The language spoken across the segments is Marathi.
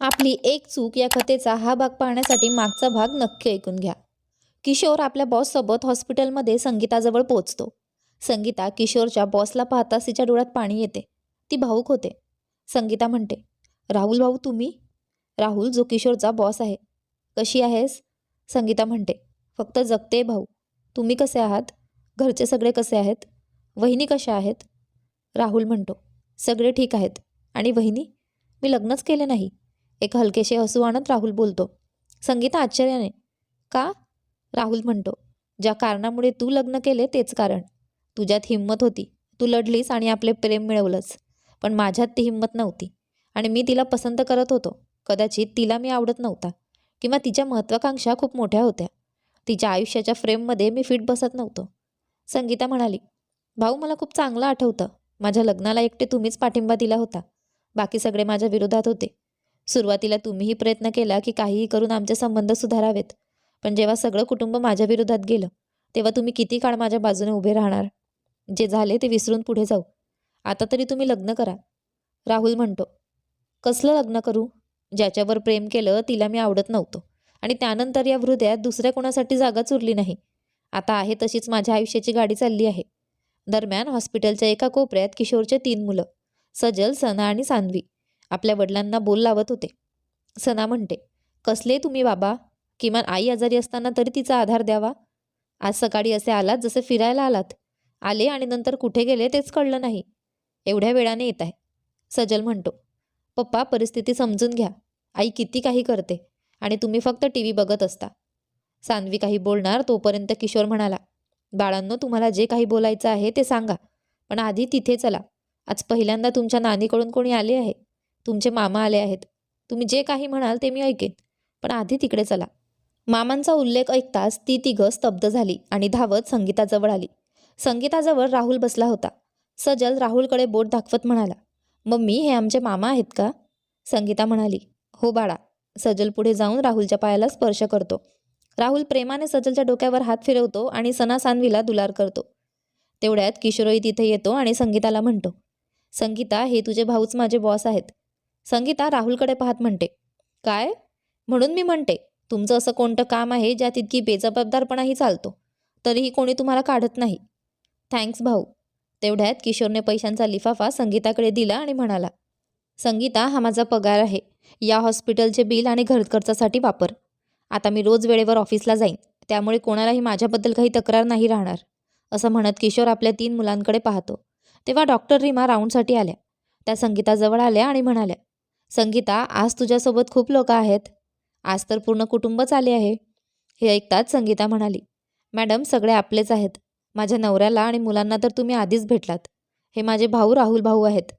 आपली एक चूक या कथेचा हा भाग पाहण्यासाठी मागचा भाग नक्की ऐकून घ्या. किशोर आपल्या बॉससोबत हॉस्पिटलमध्ये संगीताजवळ पोहोचतो. संगीता किशोरच्या बॉसला पाहताच तिच्या डोळ्यात पाणी येते. ती भाऊक होते. संगीता म्हणते राहुल भाऊ तुम्ही? राहुल जो किशोरचा बॉस आहे. कशी आहेस? संगीता म्हणते फक्त जगते भाऊ. तुम्ही कसे आहात? घरचे सगळे कसे आहेत? वहिनी कशा आहेत? राहुल म्हणतो सगळे ठीक आहेत. आणि वहिनी? मी लग्नच केले नाही. एक हलकेसे हसू आणत राहुल बोलतो संगीता आश्चर्याने. का? राहुल म्हणतो ज्या कारणामुळे तू लग्न केले तेच कारण. तुझ्यात हिंमत होती. तू लढलीस आणि आपले प्रेम मिळवलंस. पण माझ्यात ती हिंमत नव्हती आणि मी तिला पसंत करत होतो. कदाचित तिला मी आवडत नव्हता किंवा तिच्या महत्त्वाकांक्षा खूप मोठ्या होत्या. तिच्या आयुष्याच्या फ्रेममध्ये मी फिट बसत नव्हतो. संगीता म्हणाली भाऊ मला खूप चांगलं आठवतं. माझ्या लग्नाला एकटे तुम्हीच पाठिंबा दिला होता. बाकी सगळे माझ्या विरोधात होते. सुरुवातीला तुम्हीही प्रयत्न केला की काहीही करून आमचे संबंध सुधारावेत. पण जेव्हा सगळं कुटुंब माझ्या विरोधात गेलं तेव्हा तुम्ही किती काळ माझ्या बाजूने उभे राहणार? जे झाले ते विसरून पुढे जाऊ. आता तरी तुम्ही लग्न करा. राहुल म्हणतो कसलं लग्न करू? ज्याच्यावर प्रेम केलं तिला मी आवडत नव्हतो. आणि त्यानंतर या हृदयात दुसऱ्या कोणासाठी जागा चुरली नाही. आता आहे तशीच माझ्या आयुष्याची गाडी चालली आहे. दरम्यान हॉस्पिटलच्या एका कोपऱ्यात किशोरचे तीन मुलं सजल सना आणि सान्वी. आपल्या वडिलांना बोल लावत होते. सना म्हणते कसले तुम्ही बाबा? किमान आई आजारी असताना तरी तिचा आधार द्यावा. आज सकाळी असे आलात जसे फिरायला आलात. आले आणि नंतर कुठे गेले तेच कळलं नाही. एवढ्या वेळाने येत आहे. सजल म्हणतो पप्पा परिस्थिती समजून घ्या. आई किती काही करते आणि तुम्ही फक्त टी व्ही बघत असता. सानवी काही बोलणार तोपर्यंत किशोर म्हणाला बाळांनो तुम्हाला जे काही बोलायचं आहे ते सांगा. पण आधी तिथे चला. आज पहिल्यांदा तुमच्या नानीकडून कोणी आले आहे. तुमचे मामा आले आहेत. तुम्ही जे काही म्हणाल ते मी ऐकेन. पण आधी तिकडे चला. मामांचा उल्लेख ऐकताच ती तिघं स्तब्ध झाली आणि धावत संगीताजवळ आली. संगीताजवळ राहुल बसला होता. सजल राहुलकडे बोट दाखवत म्हणाला मम्मी हे आमचे मामा आहेत का? संगीता म्हणाली हो बाळा. सजल पुढे जाऊन राहुलच्या पायाला स्पर्श करतो. राहुल प्रेमाने सजलच्या डोक्यावर हात फिरवतो आणि सनासानवीला दुलार करतो. तेवढ्यात किशोरोई तिथे येतो आणि संगीताला म्हणतो संगीता हे तुझे भाऊच माझे बॉस आहेत. संगीता राहुलकडे पाहत म्हणते काय? म्हणून मी म्हणते तुमचं असं कोणतं काम आहे ज्यात इतकी बेजबाबदारपणाही चालतो? तरीही कोणी तुम्हाला काढत नाही. थँक्स भाऊ. तेवढ्यात किशोरने पैशांचा लिफाफा संगीताकडे दिला आणि म्हणाला संगीता हा माझा पगार आहे. या हॉस्पिटलचे बिल आणि घरखर्चासाठी वापर. आता मी रोज वेळेवर ऑफिसला जाईन. त्यामुळे कोणालाही माझ्याबद्दल काही तक्रार नाही राहणार. असं म्हणत किशोर आपल्या तीन मुलांकडे पाहतो. तेव्हा डॉक्टर रीमा राऊंडसाठी आल्या. त्या संगीताजवळ आल्या आणि म्हणाल्या संगीता आज तुझ्यासोबत खूप लोक आहेत. आज तर पूर्ण कुटुंबच आले आहे. हे ऐकताच संगीता म्हणाली मॅडम सगळे आपलेच आहेत. माझ्या नवऱ्याला आणि मुलांना तर तुम्ही आधीच भेटलात. हे माझे भाऊ राहुल भाऊ आहेत.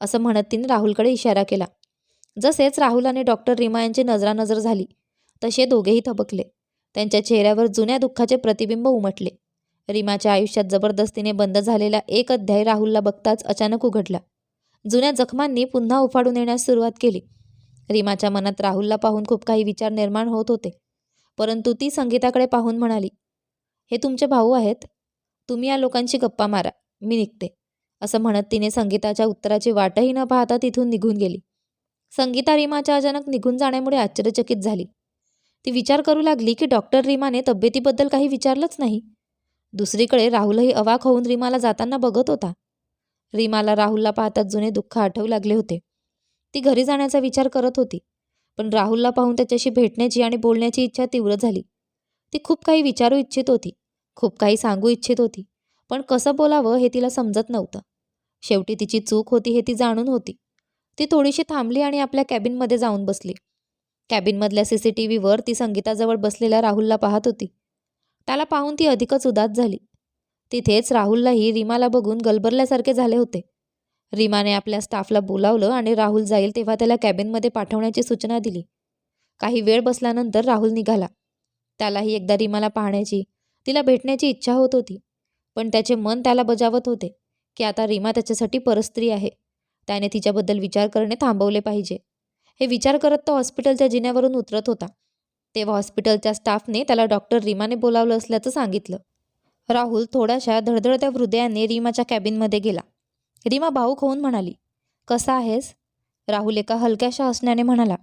असं म्हणत तिने राहुलकडे इशारा केला. जसेच राहुल आणि डॉक्टर रीमा यांची नजरानजर झाली तसे दोघेही थबकले. त्यांच्या चेहऱ्यावर जुन्या दुःखाचे प्रतिबिंब उमटले. रीमाच्या आयुष्यात जबरदस्तीने बंद झालेला एक अध्याय राहुलला बघताच अचानक उघडला. जुन्या जखमांनी पुन्हा उफाडून येण्यास सुरुवात केली. रीमाच्या मनात राहुलला पाहून खूप काही विचार निर्माण होत होते. परंतु ती संगीताकडे पाहून म्हणाली हे तुमचे भाऊ आहेत? तुम्ही या लोकांची गप्पा मारा. मी निघते. असं म्हणत तिने संगीताच्या उत्तराची वाटही न पाहता तिथून निघून गेली. संगीता रीमाच्या अचानक निघून जाण्यामुळे आश्चर्यचकित झाली. ती विचार करू लागली की डॉक्टर रीमाने तब्येतीबद्दल काही विचारलंच नाही. दुसरीकडे राहुलही अवाक होऊन रीमाला जाताना बघत होता. रीमाला राहुलला पाहताच जुने दुःख आठवू लागले होते. ती घरी जाण्याचा विचार करत होती पण राहुलला पाहून त्याच्याशी भेटण्याची आणि बोलण्याची इच्छा तीव्र झाली. ती खूप काही विचारू इच्छित होती खूप काही सांगू इच्छित होती पण कसं बोलावं हे तिला समजत नव्हतं. शेवटी तिची चूक होती हे ती जाणून होती. ती थोडीशी थांबली आणि आपल्या कॅबिनमध्ये जाऊन बसली. कॅबिनमधल्या सी सी टी व्हीवर ती संगीताजवळ बसलेल्या राहुलला पाहत होती. त्याला पाहून ती अधिकच उदास झाली. तिथेच राहुललाही रीमाला बघून गलबरल्यासारखे झाले होते. रीमाने आपल्या स्टाफला बोलावलं आणि राहुल जाईल तेव्हा त्याला कॅबिनमध्ये पाठवण्याची सूचना दिली. काही वेळ बसल्यानंतर राहुल निघाला. त्यालाही एकदा रीमाला पाहण्याची तिला भेटण्याची इच्छा होत होती. पण त्याचे मन त्याला बजावत होते की आता रीमा त्याच्यासाठी परस्त्री आहे. त्याने तिच्याबद्दल विचार करणे थांबवले पाहिजे. हे विचार करत तो हॉस्पिटलच्या जिन्यावरून उतरत होता. तेव्हा हॉस्पिटलच्या स्टाफने त्याला डॉक्टर रीमाने बोलावलं असल्याचं सांगितलं. राहुल थोड्याशा धडधडत्या हृदयाने रीमाच्या कॅबिनमध्ये गेला. रीमा भाऊक होऊन म्हणाली कसा आहेस? राहुल एका हलक्याशा हसण्याने म्हणाला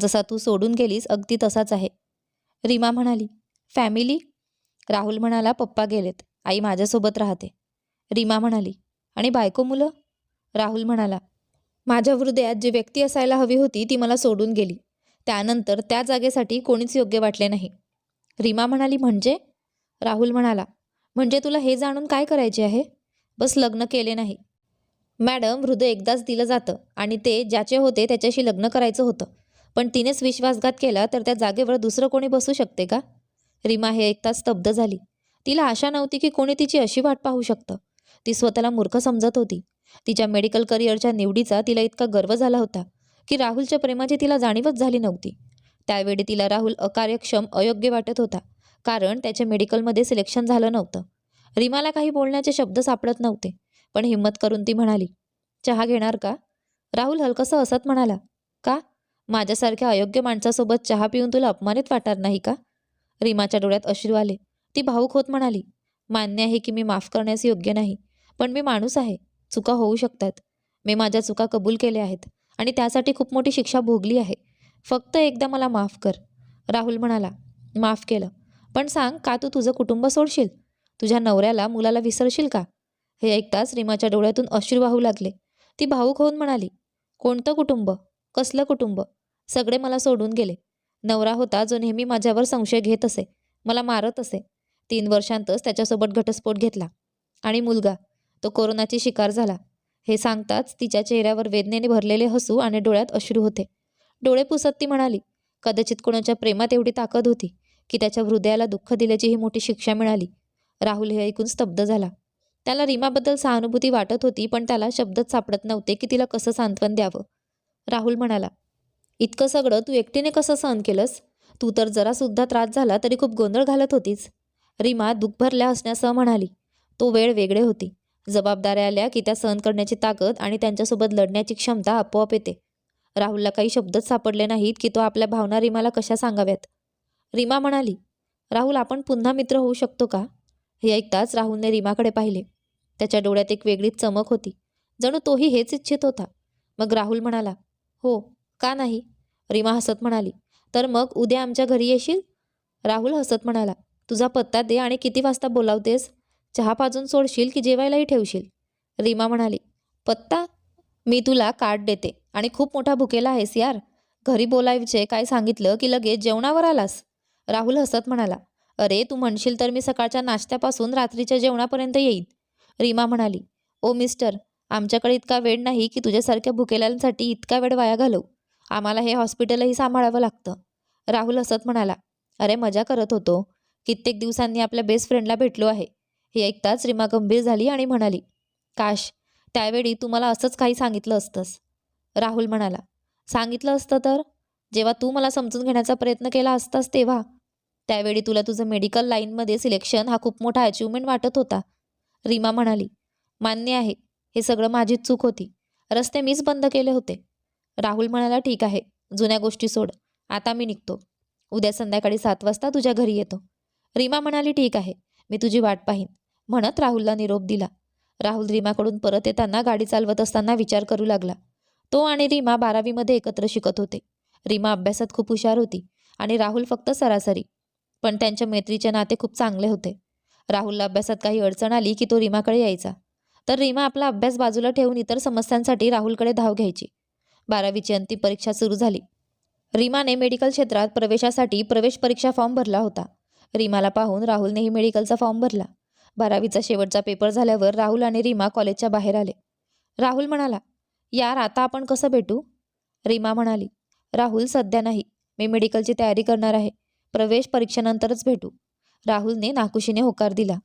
जसा तू सोडून गेलीस अगदी तसाच आहे. रीमा म्हणाली फॅमिली? राहुल म्हणाला पप्पा गेलेत आई माझ्यासोबत राहते. रीमा म्हणाली आणि बायको मुलं? राहुल म्हणाला माझ्या हृदयात जी व्यक्ती असायला हवी होती ती मला सोडून गेली. त्यानंतर त्या जागेसाठी कोणीच योग्य वाटले नाही. रीमा म्हणाली म्हणजे? राहुल म्हणाला म्हणजे तुला हे जाणून काय करायचे आहे? बस लग्न केले नाही. मॅडम हृदय एकदाच दिलं जातं आणि ते ज्याचे होते त्याच्याशी लग्न करायचं होतं. पण तिनेच विश्वासघात केला तर त्या जागेवर दुसरं कोणी बसू शकते का? रीमा हे ऐकता स्तब्ध झाली. तिला आशा नव्हती की कोणी तिची अशी वाट पाहू शकतं. ती स्वतःला मूर्ख समजत होती. तिच्या मेडिकल करिअरच्या निवडीचा तिला इतका गर्व झाला होता की राहुलच्या प्रेमाची तिला जाणीवच झाली नव्हती. त्यावेळी तिला राहुल अकार्यक्षम अयोग्य वाटत होता. कारण त्याच्या मेडिकलमध्ये सिलेक्शन झालं नव्हतं. रीमाला काही बोलण्याचे शब्द सापडत नव्हते पण हिंमत करून ती म्हणाली चहा घेणार का? राहुल हलकसं असत म्हणाला का? माझ्यासारख्या अयोग्य माणसासोबत चहा पिऊन तुला अपमानित वाटणार नाही का? रीमाच्या डोळ्यात अश्रू आले. ती भाऊक होत म्हणाली मान्य आहे की मी माफ करण्यास योग्य नाही पण मी माणूस आहे चुका होऊ शकतात. मी माझ्या चुका कबूल केल्या आहेत आणि त्यासाठी खूप मोठी शिक्षा भोगली आहे. फक्त एकदा मला माफ कर. राहुल म्हणाला माफ केलं. पण सांग का तू तुझं कुटुंब सोडशील? तुझ्या नवऱ्याला मुलाला विसरशील का? हे ऐकताच रीमाच्या डोळ्यातून अश्रू वाहू लागले. ती भाऊक होऊन म्हणाली कोणतं कुटुंब? कसलं कुटुंब? सगळे मला सोडून गेले. नवरा होता जो नेहमी माझ्यावर संशय घेत असे मला मारत असे. तीन वर्षांतच त्याच्यासोबत घटस्फोट घेतला. आणि मुलगा तो कोरोनाची शिकार झाला. हे सांगताच तिच्या चेहऱ्यावर वेदनेने भरलेले हसू आणि डोळ्यात अश्रू होते. डोळे पुसत ती म्हणाली कदाचित कोणाच्या प्रेमात एवढी ताकद होती. की त्याच्या हृदयाला दुःख दिल्याची ही मोठी शिक्षा मिळाली. राहुल हे ऐकून स्तब्ध झाला. त्याला रीमाबद्दल सहानुभूती वाटत होती पण त्याला शब्दच सापडत नव्हते की तिला कसं सांत्वन द्यावं. राहुल म्हणाला इतकं सगळं तू एकटीने कसं सहन केलंस? तू तर जरासुद्धा त्रास झाला तरी खूप गोंधळ घालत होतीस. रीमा दुःख भरल्या असण्यासह म्हणाली तो वेळ वेगळे होती. जबाबदाऱ्या आल्या की त्या सहन करण्याची ताकद आणि त्यांच्यासोबत लढण्याची क्षमता आपोआप येते. राहुलला काही शब्दच सापडले नाहीत की तो आपल्या भावना रीमाला कशा सांगाव्यात. रीमा म्हणाली राहुल आपण पुन्हा मित्र होऊ शकतो का? हे ऐकताच राहुलने रीमाकडे पाहिले. त्याच्या डोळ्यात एक वेगळीच चमक होती. जणू तोही हेच इच्छित होता. मग राहुल म्हणाला हो का नाही? रीमा हसत म्हणाली तर मग उद्या आमच्या घरी येशील? राहुल हसत म्हणाला तुझा पत्ता दे आणि किती वाजता बोलावतेस? चहा पाजून सोडशील की जेवायलाही ठेवशील? रीमा म्हणाली पत्ता? मी तुला कार्ड देते आणि खूप मोठा भुकेला आहेस यार. घरी बोलायचे काय सांगितलं की लगेच जेवणावर आलास? राहुल हसत म्हणाला अरे तू म्हणशील तर मी सकाळच्या नाश्त्यापासून रात्रीच्या जेवणापर्यंत येईन. रीमा म्हणाली ओ मिस्टर आमच्याकडे इतका वेळ नाही की तुझ्यासारख्या भुकेल्यांसाठी इतका वेळ वाया घालवू. आम्हाला हे हॉस्पिटलही सांभाळावं लागतं. राहुल हसत म्हणाला अरे मजा करत होतो. कित्येक दिवसांनी आपल्या बेस्ट फ्रेंडला भेटलो आहे. हे ऐकताच रीमा गंभीर झाली आणि म्हणाली काश त्यावेळी तू मला असंच काही सांगितलं असतंस. राहुल म्हणाला सांगितलं असतं तर? जेव्हा तू मला समजून घेण्याचा प्रयत्न केला असतास तेव्हा त्यावेळी तुला तुझं मेडिकल लाईनमध्ये सिलेक्शन हा खूप मोठा अचिव्हमेंट वाटत होता. रीमा म्हणाली मान्य आहे हे सगळं माझीच चूक होती. रस्ते मीच बंद केले होते. राहुल म्हणाला ठीक आहे जुन्या गोष्टी सोड. आता मी निघतो. उद्या संध्याकाळी सात वाजता तुझ्या घरी येतो. रीमा म्हणाली ठीक आहे मी तुझी वाट पाहीन. म्हणत राहुलला निरोप दिला. राहुल रीमाकडून परत येताना गाडी चालवत असताना विचार करू लागला. तो आणि रीमा बारावीमध्ये एकत्र शिकत होते. रीमा अभ्यासात खूप हुशार होती आणि राहुल फक्त सरासरी. पण त्यांच्या मैत्रीचे नाते खूप चांगले होते. राहुलला अभ्यासात काही अडचण आली की तो रीमाकडे यायचा. तर रीमा आपला अभ्यास बाजूला ठेवून इतर समस्यांसाठी राहुलकडे धाव घ्यायची. बारावीची अंतिम परीक्षा सुरू झाली. रीमाने मेडिकल क्षेत्रात प्रवेशासाठी प्रवेश परीक्षा फॉर्म भरला होता. रीमाला पाहून राहुलनेही मेडिकलचा फॉर्म भरला. बारावीचा शेवटचा पेपर झाल्यावर राहुल आणि रीमा कॉलेजच्या बाहेर आले. राहुल म्हणाला यार आता आपण कसं भेटू? रीमा म्हणाली राहुल सध्या नाही. मी मेडिकलची तयारी करणार आहे. प्रवेश परीक्षेनंतरच भेटू. राहुलने नाकुशीने होकार दिला.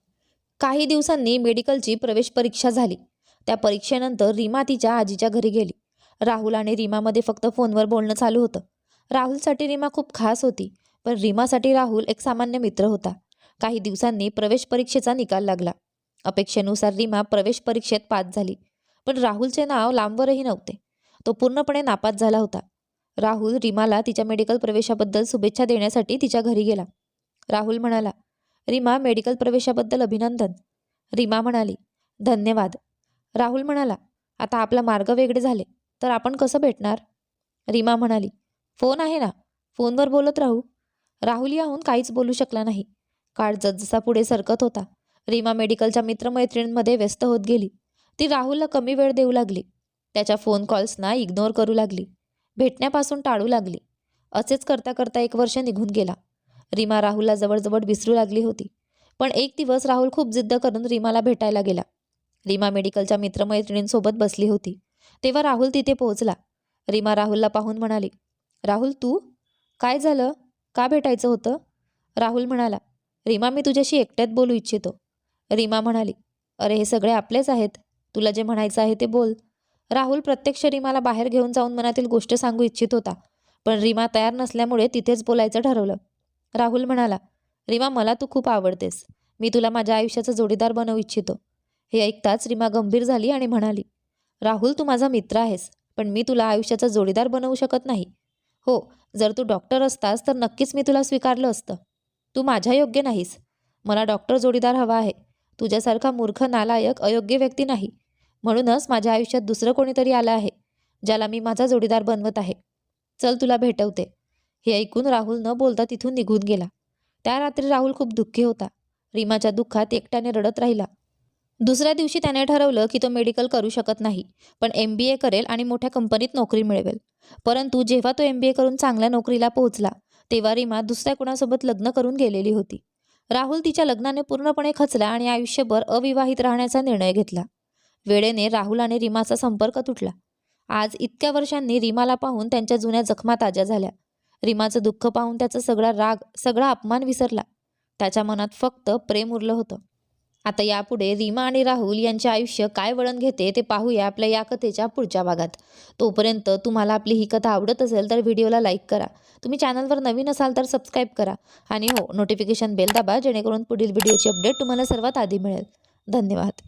काही दिवसांनी मेडिकलची प्रवेश परीक्षा झाली. त्या परीक्षेनंतर रीमा तिच्या आजीच्या घरी गेली. राहुल आणि रीमामध्ये फक्त फोनवर बोलणं चालू होतं. राहुलसाठी रीमा खूप खास होती पण रीमासाठी राहुल एक सामान्य मित्र होता. काही दिवसांनी प्रवेश परीक्षेचा निकाल लागला. अपेक्षेनुसार रीमा प्रवेश परीक्षेत पास झाली. पण राहुलचे नाव लांबवरही नव्हते. तो पूर्णपणे नापास झाला होता. राहुल रीमाला तिच्या मेडिकल प्रवेशाबद्दल शुभेच्छा देण्यासाठी तिच्या घरी गेला. राहुल म्हणाला रीमा मेडिकल प्रवेशाबद्दल अभिनंदन. रीमा म्हणाली धन्यवाद. राहुल म्हणाला आता आपला मार्ग वेगळे झाले तर आपण कसं भेटणार? रीमा म्हणाली फोन आहे ना फोनवर बोलत राहू. राहुल याहून काहीच बोलू शकला नाही. काळ जसजसा पुढे सरकत होता रीमा मेडिकलच्या मित्रमैत्रिणींमध्ये व्यस्त होत गेली. ती राहुलला कमी वेळ देऊ लागली. त्याच्या फोन कॉल्सना इग्नोर करू लागली. भेटण्यापासून टाळू लागली. असेच करता करता एक वर्ष निघून गेला. रीमा राहुलला जवळजवळ विसरू लागली होती. पण एक दिवस राहुल खूप जिद्द करून रीमाला भेटायला गेला. रीमा मेडिकलच्या मित्रमैत्रिणींसोबत बसली होती. तेव्हा राहुल तिथे पोहोचला. रीमा राहुलला पाहून म्हणाली राहुल तू? काय झालं? का भेटायचं होतं? राहुल म्हणाला रीमा मी तुझ्याशी एकट्यात बोलू इच्छितो. रीमा म्हणाली अरे हे सगळे आपलेच आहेत. तुला जे म्हणायचं आहे ते बोल. राहुल प्रत्यक्ष रीमाला बाहेर घेऊन जाऊन मनातील गोष्ट सांगू इच्छित होता पण रीमा तयार नसल्यामुळे तिथेच बोलायचं ठरवलं. राहुल म्हणाला रीमा मला तू खूप आवडतेस. मी तुला माझ्या आयुष्याचा जोडीदार बनवू इच्छितो. हे ऐकताच रीमा गंभीर झाली आणि म्हणाली राहुल तू माझा मित्र आहेस पण मी तुला आयुष्याचा जोडीदार बनवू शकत नाही. हो जर तू डॉक्टर असतास तर नक्कीच मी तुला स्वीकारलं असतं. तू माझ्या योग्य नाहीस. मला डॉक्टर जोडीदार हवा आहे. तुझ्यासारखा मूर्ख नालायक अयोग्य व्यक्ती नाही. म्हणूनच माझ्या आयुष्यात दुसरं कोणीतरी आलं आहे ज्याला मी माझा जोडीदार बनवत आहे. चल तुला भेटवते. हे ऐकून राहुल न बोलता तिथून निघून गेला. त्या रात्री राहुल खूप दुःखी होता. रीमाच्या दुःखात एकट्याने रडत राहिला. दुसऱ्या दिवशी त्याने ठरवलं की तो मेडिकल करू शकत नाही पण एम बी ए करेल आणि मोठ्या कंपनीत नोकरी मिळवेल. परंतु जेव्हा तो एम बी ए करून चांगल्या नोकरीला पोहोचला तेव्हा रीमा दुसऱ्या कुणासोबत लग्न करून गेलेली होती. राहुल तिच्या लग्नाने पूर्णपणे खचला आणि आयुष्यभर अविवाहित राहण्याचा निर्णय घेतला. वेळेने राहुल आणि रीमाचा संपर्क तुटला. आज इतक्या वर्षांनी रीमाला पाहून त्यांच्या जुन्या जखमा ताज्या झाल्या. रीमाचं दुःख पाहून त्याचा सगळा राग सगळा अपमान विसरला. त्याच्या मनात फक्त प्रेम उरलं होतं. आता यापुढे रीमा आणि राहुल यांचे आयुष्य काय वळण घेते ते पाहूया आपल्या या कथेच्या पुढच्या भागात. तोपर्यंत तुम्हाला आपली ही कथा आवडत असेल तर व्हिडिओला लाईक करा. तुम्ही चॅनलवर नवीन असाल तर सबस्क्राईब करा. आणि हो नोटिफिकेशन बेल दाबा जेणेकरून पुढील व्हिडिओची अपडेट तुम्हाला सर्वात आधी मिळेल. धन्यवाद.